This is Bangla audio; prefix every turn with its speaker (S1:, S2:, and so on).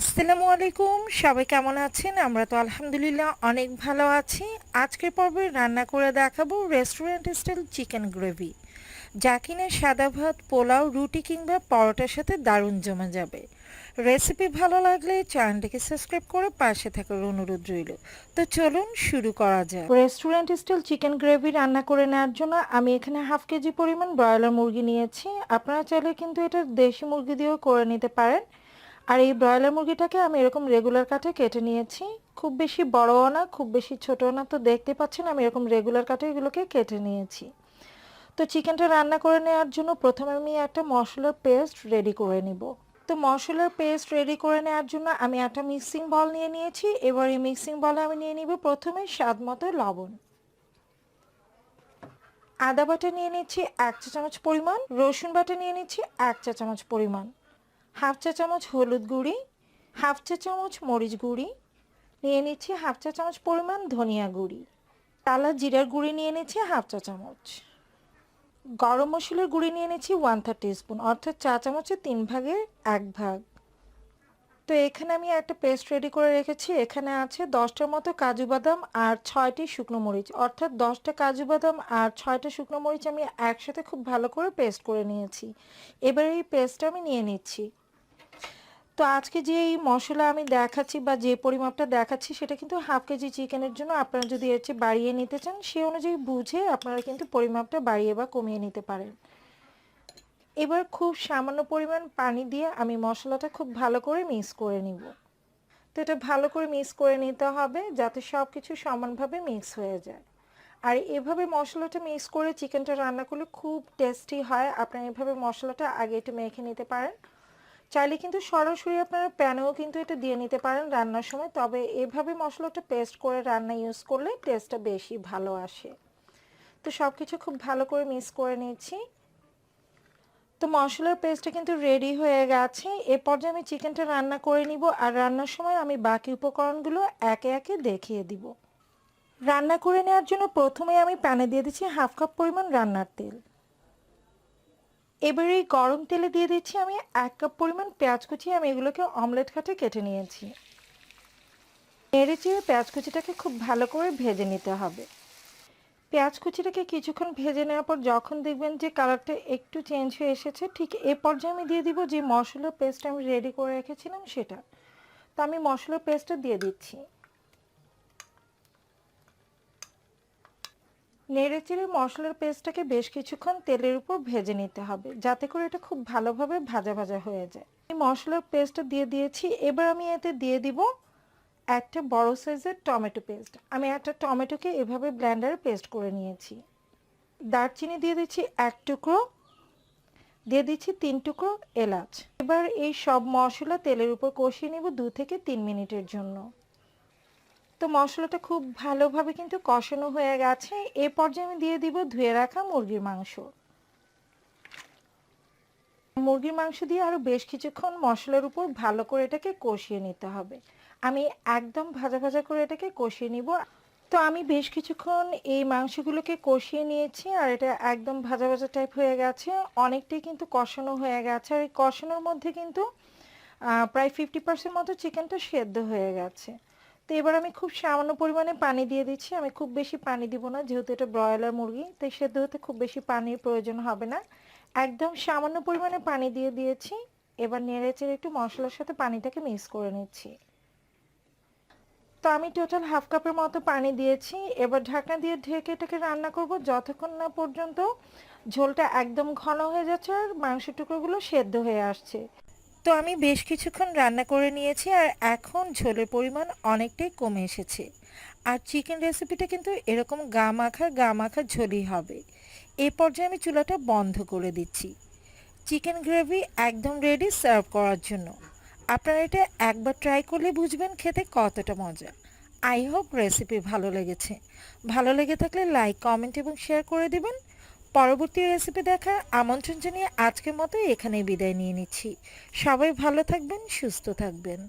S1: আসসালামু আলাইকুম, সবাই কেমন আছেন? আমরা তো আলহামদুলিল্লাহ অনেক ভালো আছি। আজকের পর্বে রান্না করে দেখাবো রেস্টুরেন্ট স্টাইল চিকেন গ্রেভি যা কিনা সাদা ভাত, পোলাও, রুটি কিংবা পরোটার সাথে দারুণ জমে যাবে। রেসিপি ভালো লাগলে চ্যানেলটিকে সাবস্ক্রাইব করে পাশে থাকার অনুরোধ রইল। তো চলুন শুরু করা যাক। রেস্টুরেন্ট স্টাইল চিকেন গ্রেভি রান্না করে নেওয়ার জন্য আমি এখানে হাফ কেজি পরিমাণ ব্রয়লার মুরগি নিয়েছি। আপনারা চাইলে কিন্তু এটা দেশি মুরগি দিয়েও করে নিতে পারেন। আর এই ব্রয়লার মুরগিটাকে আমি এরকম রেগুলার কাটে কেটে নিয়েছি। খুব বেশি বড়ও না, খুব বেশি ছোটও না। তো দেখতে পাচ্ছেন আমি এরকম রেগুলার কাটে এগুলোকে কেটে নিয়েছি। তো চিকেনটা রান্না করে নেওয়ার জন্য প্রথমে আমি একটা মশলার পেস্ট রেডি করে নিব। তো মশলার পেস্ট রেডি করে নেওয়ার জন্য আমি একটা মিক্সিং বল নিয়ে নিয়েছি। এবার এই মিক্সিং বলে আমি নিয়ে নিব প্রথমে স্বাদ মতো লবণ। আদা বাটা নিয়ে নিচ্ছি এক চা চামচ পরিমাণ, রসুন বাটা নিয়ে নিচ্ছি এক চা চামচ পরিমাণ। হাফ চা চামচ হলুদ গুঁড়ি, হাফ চা চামচ মরিচ গুঁড়ি, নিয়ে নিচ্ছি হাফ চা চামচ পরিমাণ ধনিয়া গুঁড়ি। টালা জিরার গুঁড়ি নিয়ে নিচ্ছি হাফ চা চামচ। গরম মশলার গুঁড়ি নিয়ে নিচ্ছি ওয়ান থার্টি স্পুন অর্থাৎ চা চামচের তিন ভাগের এক ভাগ। তো এখানে আমি একটা পেস্ট রেডি করে রেখেছি, এখানে আছে দশটার মতো কাজু বাদাম আর ছয়টি শুকনো মরিচ। অর্থাৎ দশটা কাজু বাদাম আর ছয়টা শুকনো মরিচ আমি একসাথে খুব ভালো করে পেস্ট করে নিয়েছি। এবার এই পেস্টটা আমি নিয়ে নিচ্ছি। তো আজকে যে এই মশলা আমি দেখাচ্ছি বা যে পরিমাপটা দেখাচ্ছি, সেটা কিন্তু হাফ কেজি চিকেনের জন্য আপনারা যদি এর চেয়ে বাড়িয়ে নিতে চান, সে অনুযায়ী বুঝে আপনারা কিন্তু পরিমাপটা বাড়িয়ে বা কমিয়ে নিতে পারেন। এবার খুব সামান্য পরিমাণ পানি দিয়ে আমি মশলাটা খুব ভালো করে মিক্স করে নিব। তো এটা ভালো করে মিক্স করে নিতে হবে যাতে সব কিছু সমানভাবে মিক্স হয়ে যায়। আর এভাবে মশলাটা মিক্স করে চিকেনটা রান্না করলে খুব টেস্টি হয়। আপনারা এভাবে মশলাটা আগে একটু মেখে নিতে পারেন। চাইলে কিন্তু সরাসরি আপনারা প্যানেও কিন্তু এটা দিয়ে নিতে পারেন রান্নার সময়। তবে এভাবে মশলাটা পেস্ট করে রান্না ইউজ করলে টেস্টটা বেশি ভালো আসে। তো সব কিছু খুব ভালো করে মিক্স করে নিচ্ছি তো মশলার পেস্টটা কিন্তু রেডি হয়ে গেছে। এ পর্যায়ে আমি চিকেনটা রান্না করে নিব আর রান্নার সময় আমি বাকি উপকরণগুলো একে একে দেখিয়ে দিব। রান্না করে নেওয়ার জন্য প্রথমে আমি প্যানে দিয়ে দিচ্ছি হাফ কাপ পরিমাণ রান্নার তেল। এবার এই গরম তেলে দিয়ে দিচ্ছি আমি এক কাপ পরিমাণ পেঁয়াজ কুচি। আমি এগুলোকে অমলেট কাটে কেটে নিয়েছি। নেড়ে চেড়ে পেঁয়াজ কুচিটাকে খুব ভালো করে ভেজে নিতে হবে। পেঁয়াজ কুচিটাকে কিছুক্ষণ ভেজে নেওয়ার পর যখন দেখবেন যে কালারটা একটু চেঞ্জ হয়ে এসেছে, ঠিক এ পর্যায়ে আমি দিয়ে দিব যে মশলার পেস্ট আমি রেডি করে রেখেছিলাম সেটা। তো আমি মশলার পেস্টটা দিয়ে দিচ্ছি। নেড়ে চেড়ে মশলার পেস্টটাকে বেশ কিছুক্ষণ তেলের উপর ভেজে নিতে হবে, যাতে করে এটা খুব ভালোভাবে ভাজা ভাজা হয়ে যায়। এই মশলার পেস্টটা দিয়ে দিয়েছি, এবার আমি এতে দিয়ে দিব একটা বড় সাইজের টমেটো পেস্ট। আমি একটা টমেটোকে এভাবে ব্ল্যান্ডারে পেস্ট করে নিয়েছি। দারচিনি দিয়ে দিচ্ছি এক টুকরো, দিয়ে দিচ্ছি তিন টুকরো এলাচ। এবার এই সব মশলা তেলের উপর কষিয়ে নিব দু থেকে তিন মিনিটের জন্য। তো মশলাটা খুব ভালোভাবে কিন্তু কষানো হয়ে গেছে। এ পর্যায়ে আমি দিয়ে দিব ধুয়ে রাখা মুরগির মাংস। মুরগির মাংস দিয়ে আরও বেশ কিছুক্ষণ মশলার উপর ভালো করে এটাকে কষিয়ে নিতে হবে। আমি একদম ভাজা ভাজা করে এটাকে কষিয়ে নিব। তো আমি বেশ কিছুক্ষণ এই মাংসগুলোকে কষিয়ে নিয়েছি আর এটা একদম ভাজা ভাজা টাইপ হয়ে গেছে। অনেকটাই কিন্তু কষানো হয়ে গেছে আর এই কষানোর মধ্যে কিন্তু প্রায় ফিফটি পার্সেন্ট মতো চিকেনটা সেদ্ধ হয়ে গেছে। তো এবার আমি খুব সামান্য পরিমাণে পানি দিয়ে দিচ্ছি। আমি খুব বেশি পানি দিব না, যেহেতু এটা ব্রয়লার মুরগি তাই সেদ্ধ হতে খুব বেশি পানির প্রয়োজন হবে না। একদম সামান্য পরিমাণে পানি দিয়ে দিয়েছি। এবার নেড়ে চেড়ে একটু মশলার সাথে পানিটাকে মিক্স করে নিচ্ছি। তো আমি টোটাল হাফ কাপের মতো পানি দিয়েছি। এবার ঢাকনা দিয়ে ঢেকে এটাকে রান্না করব। যতক্ষণ না পর্যন্ত ঝোলটা একদম ঘন হয়ে যাচ্ছে আর মাংস টুকরোগুলো সেদ্ধ হয়ে আসছে। তো আমি বেশ কিছুক্ষণ রান্না করে নিয়েছি আর এখন ঝোলের পরিমাণ অনেকটাই কমে এসেছে। আর চিকেন রেসিপিটা কিন্তু এরকম গা মাখা গা মাখা ঝোলই হবে। এই পর্যায়ে আমি চুলাটা বন্ধ করে দিচ্ছি। চিকেন গ্রেভি একদম রেডি সার্ভ করার জন্য। আপনারা এটা একবার ট্রাই করলে বুঝবেন খেতে কতটা মজা। আই হোপ রেসিপি ভালো লেগেছে। ভালো লেগে থাকলে লাইক কমেন্ট এবং শেয়ার করে দেবেন। পরবর্তী রেসিপি দেখার আমন্ত্রণ জানিয়ে আজকের মতো এখানে বিদায় নিয়ে নিচ্ছি। সবাই ভালো থাকবেন, সুস্থ থাকবেন।